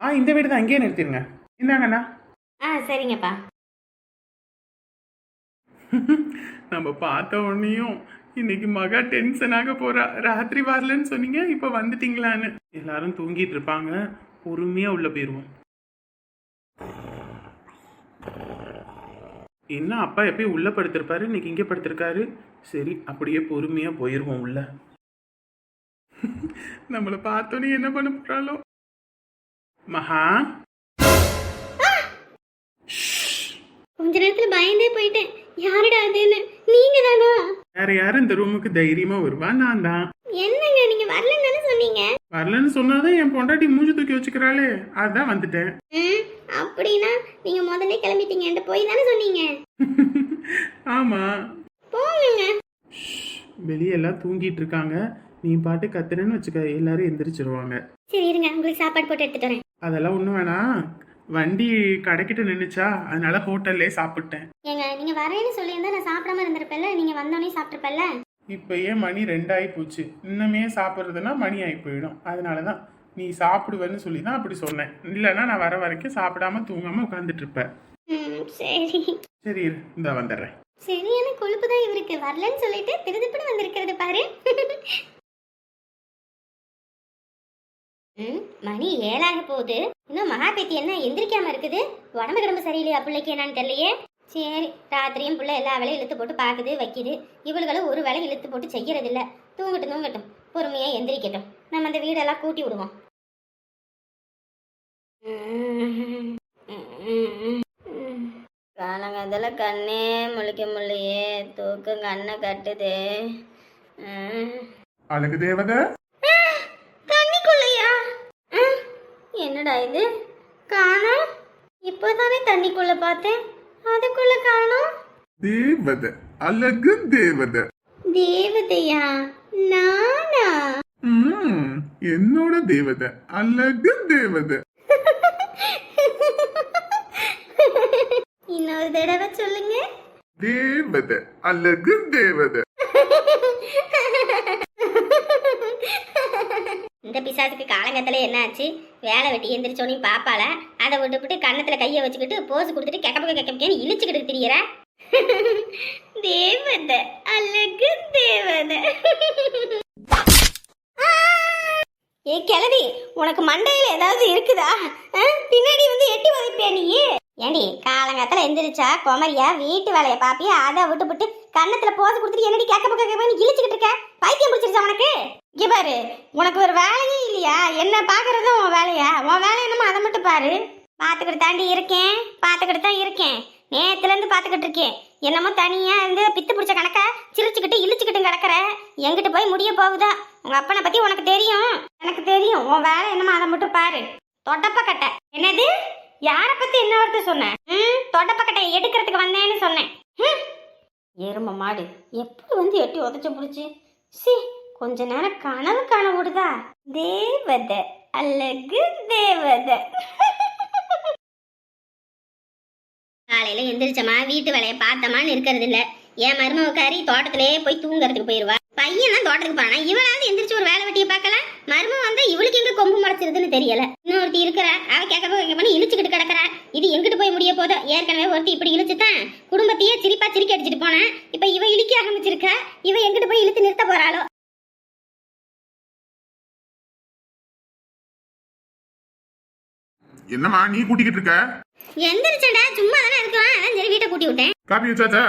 ஆ இந்த வீடு தான் இங்கேயே நிறுத்திடுங்க. இந்தாங்கண்ணா ஆ சரிங்கப்பா. நம்ம பார்த்த உடனேயும் இன்னைக்கு மகா டென்ஷனாக போறா. ராத்திரி வரலன்னு சொன்னீங்க இப்போ வந்துட்டீங்களான்னு. எல்லாரும் தூங்கிட்டு இருப்பாங்க. பொறுமையா உள்ள போயிருவோம். என்ன அப்பா எப்பயும் உள்ள படுத்திருப்பாரு இன்னைக்கு இங்கே படுத்திருக்காரு? சரி அப்படியே பொறுமையா போயிருவோம் உள்ள. நம்மளை பார்த்தோன்னே என்ன பண்ண போறாளோ? மகா. கொஞ்ச நேரத்துல பயந்தே போயிட்டேன். யாருடா அதுன்னு? நீங்க தானா வேற யாரும் இந்த ரூமுக்கு தைரியமா வருவா? நான் தான். என்னங்க நீங்க வரலன்னு சொன்னீங்க? வரலன்னு சொன்னாதான் என் பொண்டாட்டி மூஞ்சி தூக்கி வச்சுக்கிறாளே. அதான் வந்துட்டேன். ம் அப்படின்னா நீங்க முதல்ல கிளம்பிட்டீங்க. என்கிட்ட போய் தானே சொன்னீங்க? ஆமா. போங்க. வெளியே எல்லாம் தூங்கிட்டு இருக்காங்க. நீ பாட்டு கத்துறேன்னு வச்சுக்க எல்லாரும் எந்திரிச்சிருவாங்க. சரி இருங்க உங்களுக்கு சாப்பாடு போட்டு எடுத்துட்டு வரேன். அதெல்லாம் ஒன்றும் வேணாம். வண்டி கடைக்கிட்ட நின்னுச்சா அதனால ஹோட்டல்லே சாப்பிட்டேன். ஏங்க நீங்க வரேன்னு சொல்லியிருந்தா நான் சாப்பிடாம இருந்திருப்பேன்ல? நீங்க வந்தோடனே சாப்பிட்டுருப்பேன்ல? இப்போ ஏன் மணி ரெண்டாகி போச்சு. இன்னுமே சாப்பிட்றதுன்னா மணி ஆகி போயிடும். அதனால தான் நீ சாப்பிடுவேன்னு சொல்லி தான் அப்படி சொன்னேன். இல்லைன்னா நான் வர வரைக்கும் சாப்பிடாம தூங்காம உட்காந்துட்டு இருப்பேன் சரி. சரி இந்தா வந்துடுறேன். சரியான கொழுப்பு தான் இவருக்கு. வரலன்னு சொல்லிட்டு திருதுப்புன்னு வந்திருக்கிறது பாரு. மணி ஏழாக போகுது. இன்னும் மகா பேத்தி என்ன எந்திரிக்காம இருக்குது? உடம்பு கிடம்பு சரியில்லையா? பிள்ளைக்கு என்னன்னு தெரியலையே. சரி ராத்திரியும் புள்ள எல்லா வேலையும் இழுத்து போட்டு பார்க்குது வைக்குது. இவளுகளும் ஒரு வேலையும் இழுத்து போட்டு செய்யறது இல்ல தூங்கட்டும் தூங்கட்டும். பொறுமையா எந்திரிக்கட்டும். நம்ம அந்த வீடெல்லாம் கூட்டி விடுவோம். காலங்காலத்தில் கண்ணே முழிக்க முடியலையே. தூக்கம் கண்ணை கட்டுதே. அழகு தேவதை. என்னடா இது? காணோம். இப்போதானே தண்ணிக்குள்ள பார்த்தேன். அதுக்குள்ள காணோம். தேவதை அழகு தேவதை. தேவதையா? நானா? என்னோட தேவதை அழகு தேவதை. இன்னொரு தடவை சொல்லுங்க. தேவதை அழகு தேவதை. இந்த பிசாசுக்கு காலங்கத்துல என்ன ஆச்சு? வேலை வெட்டி எந்திரிச்சோனையும் பாப்பால அதை விட்டுவிட்டு கண்ணத்துல கையை வச்சுக்கிட்டு போஸ் கொடுத்துட்டு கெக்கப்பக்க கெக்கப்பக்கேன்னு இழிச்சுக்கிட்டு திரியற. தேவதை அழகு தேவதை. ஏ கிளவி உனக்கு மண்டையில் ஏதாவது இருக்குதா? ஆ? பின்னாடி வந்து எட்டி உதைப்பியா நீ? ஏண்டி காலங்காத்தில் எந்திரிச்சா குமரியா வீட்டு வேலையை பாப்பியா அதை விட்டுவிட்டு கன்னத்தில் போது கொடுத்துட்டு என்னடி கேட்க கேட்க இழிச்சுக்கிட்டு இருக்க? பைத்தியம் பிடிச்சிருச்சா உனக்கு? இங்கே பாரு உனக்கு ஒரு வேலையே இல்லையா? என்ன பார்க்குறதும் உன் வேலையா? உன் வேலை என்னமோ அதை மட்டும் பாரு. பார்த்துக்கிட்டு தாண்டி இருக்கேன் பார்த்துக்கிட்டு தான் இருக்கேன். நேரத்துலேருந்து பார்த்துக்கிட்டு இருக்கேன். என்னமோ தனியா இருந்து பித்து பிடிச்ச கணக்கா சிரிச்சுக்கிட்டு இழிச்சுக்கிட்டு கிடக்குற. எங்கிட்டு போய் முடிய போகுதா? உங்க அப்பனை பத்தி உனக்கு தெரியும். எனக்கு தெரியும். உன் வேலை என்னமோ அதை மட்டும் பாரு. தொட்டப்ப கட்டை என்னது? யார பத்தி என்ன சொன்னேன் சொன்ன? ம்? தொட்டப்ப கட்டையை எடுக்கிறதுக்கு வந்தேன்னு சொன்னேன். எரும மாடு எப்படி வந்து எட்டி உதச்சு பிடிச்சி சி கொஞ்ச நேரம் கனவு காண விடுதா தேவதை அழகு தேவதை. காலையில எந்திரிச்சமா வீட்டு வேலையை பார்த்தமான்னு இருக்கிறது இல்ல. என் மருமகக்காரி தோட்டத்திலேயே போய் தூங்குறதுக்கு போயிருவா. பையன் தான் தோட்டத்துக்கு போனா இவனாவது எந்திரிச்சு ஒரு வேலை வெட்டியை பார்க்கல? மருமம் வந்து இவளுக்கு எங்க கொம்பு முளைச்சிருதுன்னு தெரியல. இன்னொருத்தி இருக்கிற. அவ கேட்க கேட்க பண்ணி இழுச்சுக்கிட்டு கிடக்குறா. இது எங்கிட்டு போய் முடிய போதோ ஏற்கனவே ஒருத்தி இப்படி இழுச்சுதான் குடும்பத்தையே சிரிப்பா சிரிக்க அடிச்சிட்டு போனேன் இப்ப இவ இழுக்க ஆரம்பிச்சிருக்கா. இவ எங்கிட்டு போய் இழுத்து நிறுத்த போறாளோ? என்னம்மா நீ கூட்டிக்கிட்டு இருக்க? எந்திரிச்சடா சும்மா தானே இருக்கலாம் அதான் சரி வீட்டை கூட்டி விட்டேன். காப்பி வச்சாச்சா?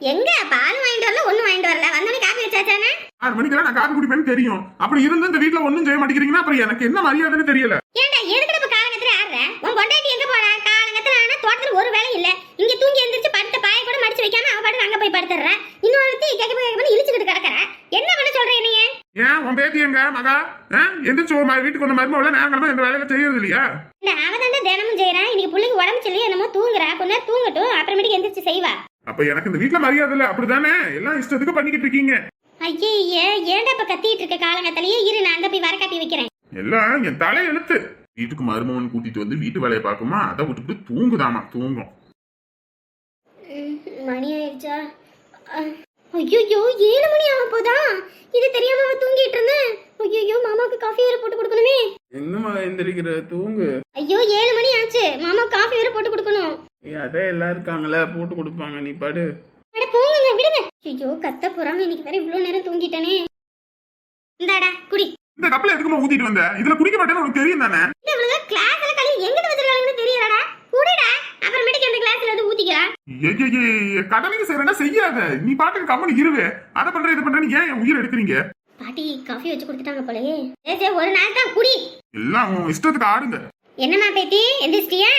எங்க? பால் வாங்கிட்டு வரல ஒண்ணும் வாங்கிட்டு வரல. வந்தோடனே காப்பி வச்சாச்சானே? ஆறு மணிக்கெல்லாம் நான் காப்பி குடிப்பேன்னு தெரியும். அப்படி இருந்து இந்த வீட்ல ஒண்ணும் செய்ய மாட்டேங்கிறீங்கன்னா அப்புறம் எனக்கு என்ன மரியாதைன்னு தெரியல. ஏன்டா எதுக்கு இப்ப காலங்கத்துல ஆடுற? உன் பொண்டாட்டி எங்க போறா? காலங்கத்துல ஆனா தோட்டத்துல ஒரு வேலை இல்ல. இங்க தூங்கி எந்திரிச்சு படுத்த பாய கூட மடிச்சு வைக்காம அவ பாட்டு அங்க போய் படுத்துறா இன்னொருத்தி கேட்க கேட்க இழுச்சுக்கிட்டு கிடக்குற என்ன பண்ண சொல்ற என்னைய ஏன் உன் பேத்தி எங்க மகா ஆ? எந்திரிச்சு ஒரு ம- வீட்டுக்கு வந்த மருமகள நேரங்களமா இந்த வேலையில செய்யறது இல்லையா? இந்த அவதாண்டா தினமும் செய்யறான். இன்னைக்கு பிள்ளைக்கு உடம்பு சொல்லி என்னமோ தூங்குறா. கொஞ்ச நேரம் தூங்கட்டும் அப்புறமேட்டுக்கு எந்திரிச்சு செய்வா. அப்ப எனக்கு இந்த வீட்ல மரியாதை இல்ல. அப்படிதானே எல்லாம் இஷ்டத்துக்கு பண்ணிக்கிட்டு இருக்கீங்க. ஐயே ஏன்டா இப்ப கத்திட்டு இருக்க காலங்கத்திலேயே? இரு நான் அந்த போய் வர காப்பி வைக்கிறேன். எல்லாம் என் தலை எழுத்து. வீட்டுக்கு மருமகன் கூட்டிட்டு வந்து வீட்டு வேலையை பார்க்குமா? அதை விட்டுட்டு தூங்குதாமா. தூங்கும். மணி ஆயிடுச்சா? ஐயோ ஏழு மணி ஆக போதா? இது தெரியாம அவ தூங்கிட்டு இருந்தேன் ஐயோ மாமாவுக்கு காஃபி வேற போட்டு கொடுக்கணுமே. எங்கம்மா எந்திரிக்கிற? தூங்கு. ஐயோ ஏழு மணி ஆச்சு. மாமா காஃபி வேற போட்டு கொடுக்கணும். அதான் எல்லாம் இருக்காங்களே போட்டு கொடுப்பாங்க. நீ படு. அட போங்க விடுங்க. ஐயோ கத்த போறாங்க. இன்னைக்கு வேற இவ்வளவு நேரம் தூங்கிட்டேனே. இந்தாடா குடி. இந்த கப்பல எதுக்குமா ஊத்திட்டு வந்த? இதுல குடிக்க மாட்டேன்னு உனக்கு தெரியும் தானே? இவ்வளவு கிளாஸ்ல கழுவி எங்கிட்டு வச்சிருக்காங்கன்னு தெரியலடா. அப்புறமேட்டுக்கு அந்த கிளாஸ்ல வந்து ஊத்திக்கலாம் கடமைக்கு செய்யறா செய்யாத. நீ பாட்டுக்கு கம்மனு இருவே. அதை பண்ற இது பண்றேன்னு ஏன் உயிர் எடுக்கிறீங்க? பாட்டி காஃபி வச்சு கொடுத்துட்டாங்க போலயே. சரி ஒரு நாள் தான் குடி. எல்லாம் உன் இஷ்டத்துக்கு ஆடுங்க. என்னம்மா பேத்தி எந்திரிச்சிட்டியா?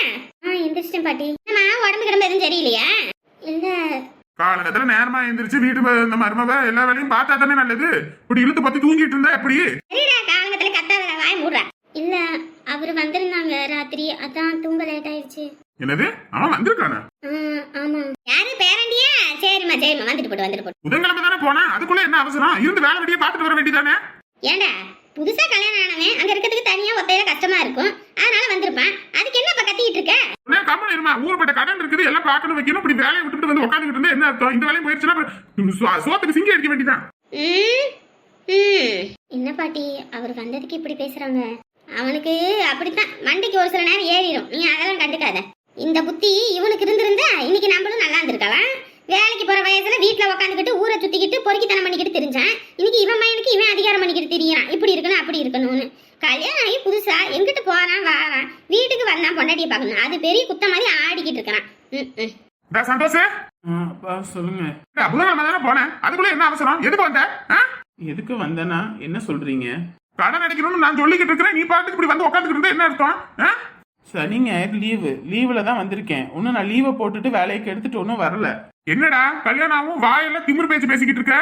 ஆ எந்திரிச்சிட்டேன் பாட்டி. என்னம்மா உடம்பு கிடம்பு எதுவும் சரியில்லையா? இல்ல. காலங்கத்துல நேரமா எந்திரிச்சு வீட்டு இந்த மருமவ எல்லா வேலையும் பார்த்தா தானே நல்லது? இப்படி இழுத்து பத்தி தூங்கிட்டு இருந்தா எப்படி? சரிடா காலங்கத்துல கத்தாத வாய மூடுறா இல்ல அவர் வந்திருந்தாங்க ராத்திரி. அதான் தூங்க லேட் ஆயிடுச்சு. என்னது? அவன் வந்திருக்கானே? ஆமா. யாரு? பேரண்டியா? சரிம்மா சரிம்மா. வந்துட்டு போட்டு வந்துட்டு போட்டு. புதன்கிழமை தானே போனா. அதுக்குள்ள என்ன அவசரம்? இருந்து வேலை வெட்டியே பார்த்துட்டு வர வேண்டியதானே? ஏண்டா புதுசா கல்யாணம் ஆனவன் அங்க இருக்கிறதுக்கு தனியா ஒத்தையில கஷ்டமா இருக்கும். அதனால வந்திருப்பான். அதுக்கு என்னப்பா கத்திக்கிட்டு இருக்க? உடனே கம்மன் இருமா ஊர்பட்ட கடன் இருக்குது எல்லாம் பார்க்கணும் வைக்கணும் இப்படி வேலையை விட்டுட்டு வந்து உட்காந்துக்கிட்டு இருந்தா என்ன அர்த்தம்? இந்த வேலையும் போயிடுச்சுன்னா சோத்துக்கு சிங்கி அடிக்க வேண்டியதான். என்ன பாட்டி அவர் வந்ததுக்கு இப்படி பேசுறாங்க? அவனுக்கு அப்படித்தான். மண்டைக்கு ஒரு சில நேரம் ஏறிடும் நீ அதெல்லாம் கண்டுக்காத. இந்த புத்தி இவனுக்கு இருந்திருந்தா இன்னைக்கு நம்மளும் நல்லா இருந்திருக்கலாம். வேலைக்கு போற வயசுல வீட்டுல உட்காந்துக்கிட்டு ஊரை சுத்திக்கிட்டு பொறுக்கித்தனம் பண்ணிக்கிட்டு தெரிஞ்சான். இன்னைக்கு இவன் பையனுக்கு இவன் அதிகாரம் பண்ணிக்கிட்டு தெரியறான். இப்படி இருக்கணும் அப்படி இருக்கணும்னு. கல்யாணம் ஆகி புதுசா எங்கிட்டு போறான் வாரான். வீட்டுக்கு வந்தான் பொண்டாட்டியை பார்க்கணும். அது பெரிய குத்த மாதிரி ஆடிக்கிட்டு இருக்கிறான். ம், ம். சந்தோஷ். சொல்லுங்க. தானே போனேன். அதுக்குள்ள என்ன அவசரம்? எதுக்கு வந்த? எதுக்கு வந்தேனா என்ன சொல்றீங்க? கடன் அடைக்கணும்னு நான் சொல்லிக்கிட்டு இருக்கிறேன். நீ பாட்டுக்கு இப்படி வந்து உட்காந்துக்கிட்டு இருந்தா என்ன அர்த்தம்? ஆ? சனி ஞாயிறு லீவு லீவில் தான் வந்திருக்கேன். ஒன்றும் நான் லீவை போட்டுட்டு வேலைக்கு எடுத்துட்டு ஒன்றும் வரல. என்னடா? கல்யாணம் ஆகும் வாயெல்லாம் திமிரு பேச்சு பேசிக்கிட்டு இருக்க?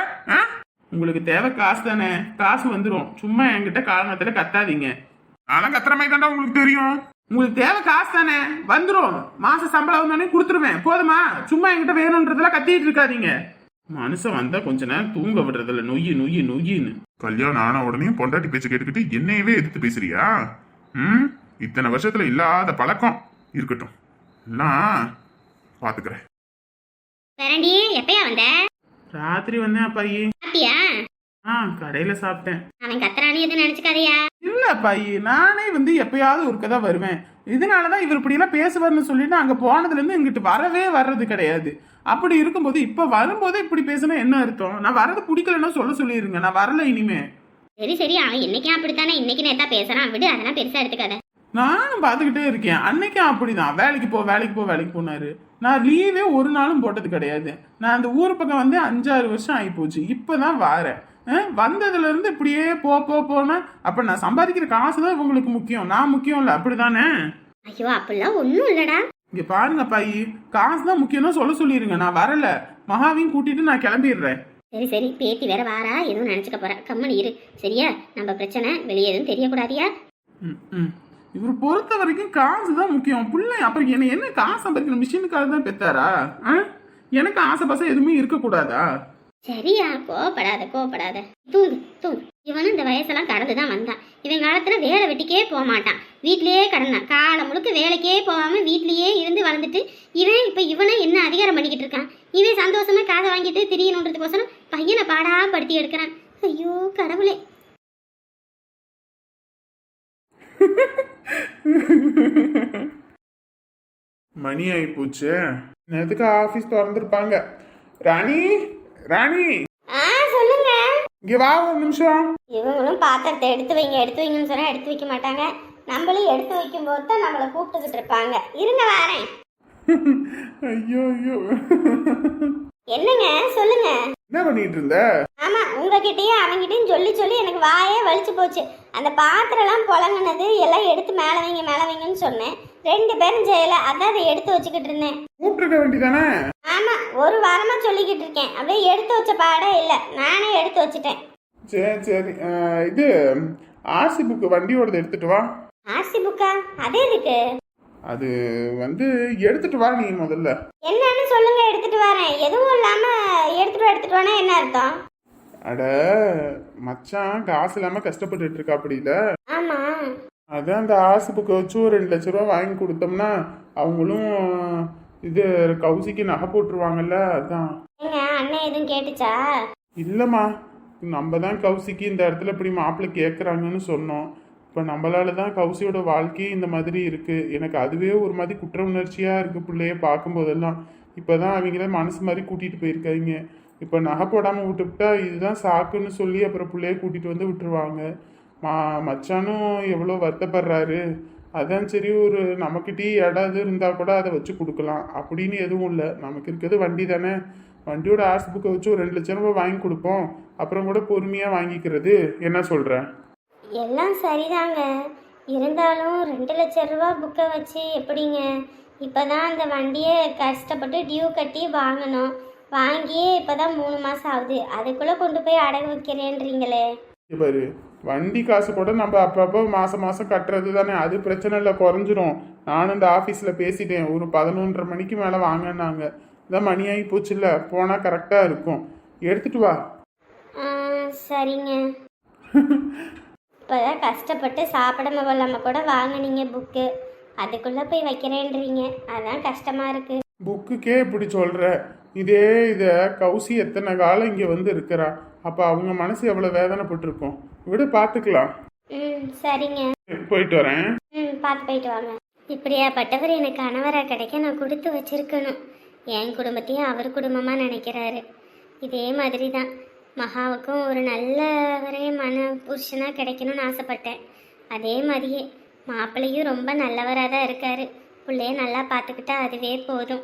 உங்களுக்கு தேவை காசு தானே? காசு வந்துடும் சும்மா என்கிட்ட காலங்கத்தில் கத்தாதீங்க. நான்லாம் கத்துற மாதிரி தாண்டா உங்களுக்கு தெரியும். உங்களுக்கு தேவை காசு தானே? வந்துடும் மாச சம்பளம் தானே கொடுத்துருவேன். போதுமா? சும்மா என்கிட்ட வேணுன்றதெல்லாம் கத்திட்டு இருக்காதீங்க. மனுஷன் வந்தா கொஞ்ச நேரம் தூங்க விடுறதில்ல. நொய்யு நொய்யு நொய்யின்னு. கல்யாணம் ஆன உடனே பொண்டாட்டி பேச்சு கேட்டுக்கிட்டு என்னையவே எதிர்த்து பேசுறியா? ம்? இத்தனை வருஷத்துல இல்லாத பழக்கம் இருக்கட்டும். எல்லாம் பாத்துக்கிறேன். எப்பயா வந்த? ராத்திரி வந்தேன் அப்பாயி. சாப்பிட்டியா? ஆ கடையில சாப்பிட்டேன். அவன் கத்துறானு எதுவும் நினைச்சுக்காதயா? இல்ல அப்பாயி நானே வந்து எப்பயாவது ஒருக்க தான் வருவேன். இதனாலதான் இவர் இப்படியெல்லாம் பேசுவார்னு சொல்லிட்டு அங்க போனதுல இருந்து இங்கிட்டு வரவே வர்றது கிடையாது. அப்படி இருக்கும்போது இப்ப வரும்போதே இப்படி பேசினா என்ன அர்த்தம்? நான் வரது பிடிக்கலன்னா சொல்ல சொல்லிருங்க. நான் வரல இனிமே. சரி சரி. அவன் இன்னைக்கும் அப்படித்தானே? இன்னைக்கு நேத்தா பேசுறான். விடு அதெல்லாம் பெருசா எடுத்துக்காத. நானும் பார்த்துக்கிட்டே இருக்கேன். அன்னைக்கும் அப்படிதான். வேலைக்கு போ வேலைக்கு போ வேலைக்கு போனாரு. நான் லீவே ஒரு நாளும் போட்டது கிடையாது. நான் அந்த ஊர் பக்கம் வந்து அஞ்சாறு வருஷம் ஆகி போச்சு இப்பதான் வாரேன். அஹ், வந்ததுல இருந்து இப்படியே போ போ போனா அப்ப நான் சம்பாதிக்கிற காசு தான் உங்களுக்கு முக்கியம். நான் முக்கியம் இல்ல அப்படிதானே? ஐயோ அப்படிலாம் ஒண்ணும் இல்லடா. இங்க பாருங்க பாயி. காசு தான் முக்கியம்னா சொல்ல சொல்லிருங்க. நான் வரல. மகாவையும் கூட்டிட்டு நான் கிளம்பிடுறேன். சரி சரி. பேத்தி வேற வாரா? எதுவும் நினைச்சுக்க போற. கம்மன் இரு. சரியா? நம்ம பிரச்சனை வெளியே எதுவும் தெரியக்கூடாதியா? ம். இவர் பொறுத்த வரைக்கும் காசு தான் முக்கியம். பிள்ளை அப்புறம் என்ன என்ன காசு சம்பாதிக்கிற மிஷினுக்காக தான் பெத்தாரா? எனக்கு ஆசை பாசம் எதுவுமே இருக்கக்கூடாதா? சரியா? கோபப்படாத கோபப்படாத தூங்கு தூங்கு. இவனும் இந்த வயசெல்லாம் கடந்து தான் வந்தான். இவன் காலத்தில் வேலை வெட்டிக்கே போக மாட்டான் வீட்லேயே கடந்தான். காலம் முழுக்க வேலைக்கே போகாமல் வீட்லேயே இருந்து வளர்ந்துட்டு இவன் இப்போ இவனை என்ன அதிகாரம் பண்ணிக்கிட்டு இருக்கான்? இவன் சந்தோஷமாக காதை வாங்கிட்டு திரியணுன்றதுக்கோசரம் பையனை பாடா படுத்தி எடுக்கிறான். ஐயோ கடவுளே. மணி ஆகி போச்சு நேரத்துக்கு ஆஃபீஸ் திறந்துருப்பாங்க. ராணி? ராணி. ஆ சொல்லுங்க. இங்க வா ஒரு நிமிஷம். இவங்களும் பாத்திரத்தை எடுத்து வைங்க எடுத்து வைங்கன்னு சொன்னா எடுத்து வைக்க மாட்டாங்க. நம்மளும் எடுத்து வைக்கும் போது தான் நம்மளை கூப்பிட்டுக்கிட்டு இருப்பாங்க. இருங்க வரேன். ஐயோ ஐயோ. என்னங்க? சொல்லுங்க. என்ன பண்ணிட்டு இருந்த? ஆமா உங்ககிட்டயும் அவங்கிட்டயும் சொல்லி சொல்லி எனக்கு வாயே வலிச்சு போச்சு. அந்த பாத்திரம்லாம் புழங்குனது எல்லாம் எடுத்து மேல வைங்க மேல வைங்கன்னு சொன்னேன். ரெண்டு பேரும் செய்யல அதான் அதை எடுத்து வச்சுக்கிட்டு இருந்தேன். கூப்பிட்டுருக்க வேண்டியதானே? ஆமா ஒரு வாரமா சொல்லிக்கிட்டு இருக்கேன். அப்படியே எடுத்து வச்ச பாடே இல்ல நானே எடுத்து வச்சுட்டேன். சரி சரி. இது ஆர்சி புக்கு வண்டியோடது எடுத்துட்டு வா. ஆர்சி புக்கா? அதே இருக்கு அது வந்து எடுத்துட்டு வா நீ முதல்ல. என்னன்னு சொல்லுங்க எடுத்துட்டு வரேன். எதுவும் இல்லாம எடுத்துட்டு எடுத்துட்டு வானா என்ன அர்த்தம்? அட மச்சான் காசு இல்லாம கஷ்டப்பட்டுட்டு இருக்கா அப்படி இல்ல ஆமா. அதான் அந்த ஆசை புக்கை வச்சு ஒரு ரெண்டு லட்ச ரூபா வாங்கி கொடுத்தோம்னா அவங்களும் இது கௌசிக்கு நகை போட்டுருவாங்கல்ல அதான். ஏங்க அண்ணன் எதுவும் கேட்டுச்சா? இல்லைம்மா நம்ம தான் கௌசிக்கு இந்த இடத்துல இப்படி மாப்பிள்ளை கேட்குறாங்கன்னு சொன்னோம். இப்போ நம்மளால தான் கௌசியோட வாழ்க்கையே இந்த மாதிரி இருக்குது எனக்கு அதுவே ஒரு மாதிரி குற்ற உணர்ச்சியாக இருக்குது பிள்ளைய பார்க்கும்போதெல்லாம். இப்போ தான் அவங்கள மனசு மாதிரி கூட்டிகிட்டு போயிருக்காங்க. இப்போ நகை போடாமல் விட்டுவிட்டா இதுதான் சாக்குன்னு சொல்லி அப்புறம் பிள்ளைய கூட்டிகிட்டு வந்து விட்டுருவாங்க. மா மச்சானும் எவ்வளோ வருத்தப்படுறாரு. அதான் சரி ஒரு நமக்கிட்டே இடம் இது இருந்தால் கூட அதை வச்சு கொடுக்கலாம். அப்படின்னு எதுவும் இல்லை. நமக்கு இருக்கிறது வண்டி தானே. வண்டியோட ஆர்ஸ் புக்கை வச்சு ஒரு ரெண்டு லட்சம் ரூபாய் வாங்கி கொடுப்போம். அப்புறம் கூட பொறுமையாக வாங்கிக்கிறது. என்ன சொல்கிறேன் எல்லாம் சரிதாங்க. இருந்தாலும் ரெண்டு லட்ச ரூபா புக்கை வச்சு எப்படிங்க? இப்போ தான் அந்த வண்டியை கஷ்டப்பட்டு டியூ கட்டி வாங்கணும். வாங்கியே இப்போ தான் மூணு மாதம் ஆகுது. அதுக்குள்ளே கொண்டு போய் அடகு வைக்கிறேன்றீங்களே. பாரு வண்டி காசு கூட நம்ம அப்பப்போ மாதம் மாதம் கட்டுறது தானே. அது பிரச்சனை இல்லை குறைஞ்சிரும். நானும் இந்த ஆஃபீஸில் பேசிட்டேன். ஒரு பதினொன்றரை மணிக்கு மேலே வாங்கினாங்க இதான் மணி ஆகி போச்சுல்ல போனால் கரெக்டாக இருக்கும். எடுத்துட்டு வா. சரிங்க. இப்போ தான் கஷ்டப்பட்டு சாப்பிடாம கொள்ளாம கூட வாங்குனீங்க புக்கு அதுக்குள்ளே போய் வைக்கிறேன்றீங்க. அதான் கஷ்டமாக இருக்குது புக்குக்கே இப்படி சொல்கிற இதே இதை கௌசி எத்தனை காலம் இங்கே வந்து இருக்கிறா? அப்போ அவங்க மனசு எவ்வளோ வேதனைப்பட்டிருக்கும்? விடு பார்த்துக்கலாம் ம் சரிங்க. போயிட்டு வரேன். ம் பார்த்து போயிட்டு வாங்க. இப்படியாப்பட்டவர் எனக்கு கணவராக கிடைக்க நான் கொடுத்து வச்சிருக்கணும். என் குடும்பத்தையும் அவர் குடும்பமாக நினைக்கிறாரு. இதே மாதிரி தான் மகாவுக்கும் ஒரு நல்ல நல்லவரே மன புருஷனாக கிடைக்கணும்னு ஆசைப்பட்டேன். அதே மாதிரியே மாப்பிள்ளையும் ரொம்ப நல்லவராக தான் இருக்காரு. பிள்ளைய நல்லா பார்த்துக்கிட்டா அதுவே போதும்.